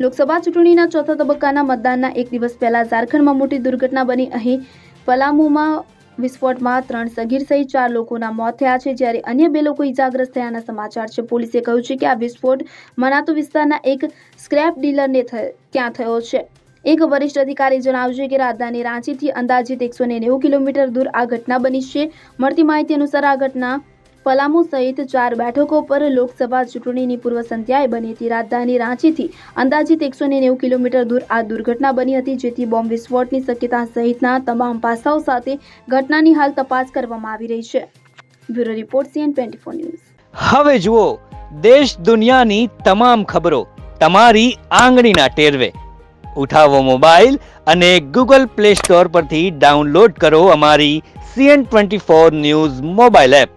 લોકસભા ચૂંટણીના ચોથા તબક્કાના મતદાનના એક દિવસ પહેલા ઝારખંડમાં મોટી દુર્ઘટના બની. અહીં પલામુમાં વિસ્ફોટમાં ત્રણ સગીર સહિત ચાર લોકોના મોત થયા છે. જ્યારે અન્ય બે લોકો ઇજાગ્રસ્ત થયાના સમાચાર છે. પોલીસે કહ્યું છે કે આ વિસ્ફોટ મનાતુ વિસ્તારના એક સ્ક્રેપ ડીલરને ત્યાં થયો છે. એક વરિષ્ઠ અધિકારીએ જણાવ્યું છે કે રાજધાની રાંચીથી અંદાજિત એકસો નેવું કિલોમીટર દૂર આ ઘટના બની છે. મળતી માહિતી અનુસાર આ ઘટના પલામુ સહિત ચાર બેઠકો પર લોકસભા ચૂંટણીની પૂર્વ સંધ્યાએ બની હતી. રાજધાની રાંચીથી અંદાજિત એકસો નેવું કિલોમીટર દૂર આ દુર્ઘટના બની હતી, જેથી બોમ્બ વિસ્ફોટની શક્યતા સહિતના તમામ પાસાઓ સાથે ઘટનાની હાલ તપાસ કરવામાં આવી રહી છે. Bureau report CN twenty four news. હવે જુઓ, દેશ દુનિયાની તમામ ખબરો તમારી આંગળીના ટેરવે. ઉઠાવો મોબાઈલ અને ગૂગલ પ્લે સ્ટોર પરથી ડાઉનલોડ કરો અમારી CN twenty four news mobile app.